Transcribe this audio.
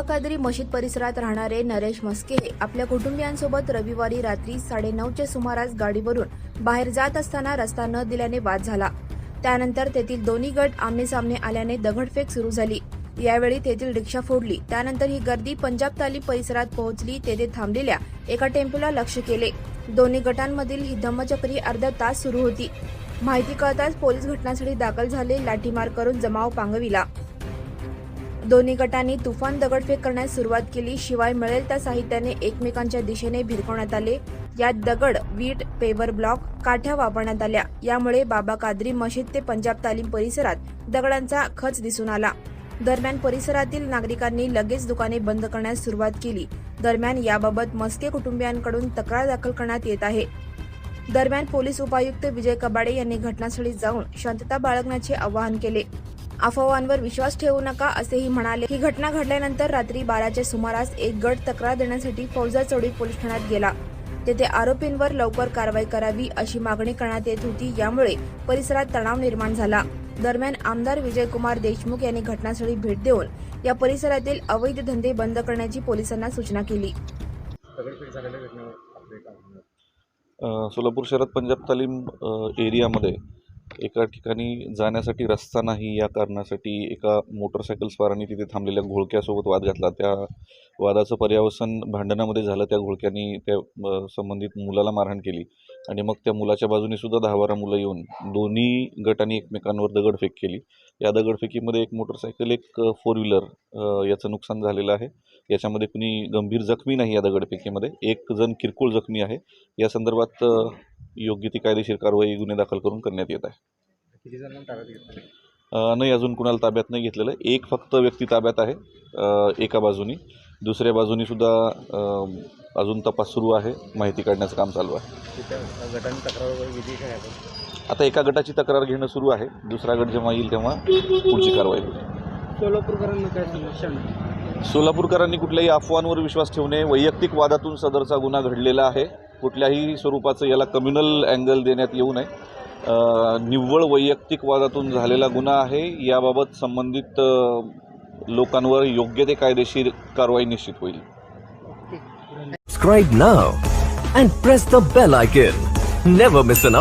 कादरी मशीद परिसरात राहणारे नरेश मस्के हे आपल्या कुटुंबियांसोबत रविवारी रात्री साडेनऊच्या सुमारास गाडीवरून बाहेर जात असताना रस्ता न दिल्याने वाद झाला. त्यानंतर तेथील दोन्ही गट आमनेसामने आल्याने दगडफेक सुरू झाली. यावेळी तेथील रिक्षा फोडली. त्यानंतर ही गर्दी पंजाब तालीम परिसरात पोहोचली. तेथे थांबलेल्या एका टेम्पोला लक्ष केले. दोन्ही गटांमधील ही धम्मचक्री अर्धा तास सुरू होती. माहिती कळताच पोलीस घटनास्थळी दाखल झाले. लाठीमार करून जमाव पांगविला. दोन्ही गटांनी तुफान दगडफेक करण्यास सुरुवात केली. शिवाय मिळेल त्या साहित्याने एकमेकांच्या दिशेने भिरकवण्यात आले. यात दगड वीट पेवर ब्लॉक काठ्या वापरण्यात आल्या. यामुळे बाबा कादरी मशीद ते पंजाब तालीम परिसरात दगडांचा खच दिसून आला. दरम्यान परिसरातील नागरिकांनी लगेच दुकाने बंद करण्यास सुरुवात केली. दरम्यान याबाबत मस्के कुटुंबियांकडून तक्रार दाखल करण्यात येत आहे. दरम्यान पोलीस उपायुक्त विजय कबाडे यांनी घटनास्थळी जाऊन शांतता बाळगण्याचे आवाहन केले. अफवांवर विश्वास ठेवू नका असेही म्हणाले. ही घटना घडल्यानंतर रात्री बाराच्या सुमारास एक गट तक्रार देण्यासाठी फौजा चौडी पोलीस ठाण्यात गेला. तेथे आरोपींवर लवकर कारवाई करावी अशी मागणी करण्यात येत होती. यामुळे परिसरात तणाव निर्माण झाला. दरम्यान आमदार विजयकुमार देशमुख यांनी घटनास्थळी भेट देऊन या परिसरातील अवैध धंदे बंद करण्याची पोलिसांना सूचना केली. सोलापूर शहरात पंजाब तालीम एरियामध्ये एका ठिकाणी जाण्यासाठी रस्ता नाही या कारणासाठी एका मोटरसायकल स्वाराने तिथे थांबलेल्या घोळक्यासोबत वाद घातला. त्या वादाचं पर्यावसन भांडणामध्ये झालं त्या घोळक्यांनी त्या संबंधित मुलाला मारहाण केली. आणि मग त्या मुलाच्या बाजूने सुद्धा दहा बारा मुलं येऊन दोन्ही गटांनी एकमेकांवर दगडफेक केली. या दगडफेकीमध्ये एक मोटरसायकल एक फोर व्हीलर याचं नुकसान झालेलं आहे. याच्यामध्ये कुणी गंभीर जखमी नाही या दगडफेकीमध्ये. एक जण किरकोळ जखमी आहे. या संदर्भात योग्य ती कायदेशीर कारवाई गुन्हे दाखल करून करण्यात येत आहे. नाही अजून कुणाला ताब्यात नाही घेतलेलं. आहे एक फक्त व्यक्ती ताब्यात आहे एका बाजूनी. दुसऱ्या बाजूनी सुद्धा अजून तपास सुरू आहे माहिती काढण्याचं काम चालू आहे. आता एका गटाची तक्रार घेणं सुरू आहे दुसरा गट जेव्हा येईल तेव्हा पुढची कारवाई होईल. सोलापूरकरांना काय समस्या नाही? सोलापूरकरांनी कुठल्याही अफवांवर विश्वास ठेवणे वैयक्तिक वादातून सदरचा गुन्हा घडलेला आहे. कुठल्याही स्वरूपाचं याला कम्युनल अँगल देण्यात येऊ नये. निव्वळ वैयक्तिक वादातून झालेला गुन्हा आहे. याबाबत संबंधित लोकांवर योग्य ते कायदेशीर कारवाई निश्चित होईल. Subscribe now and press the bell icon never miss an update.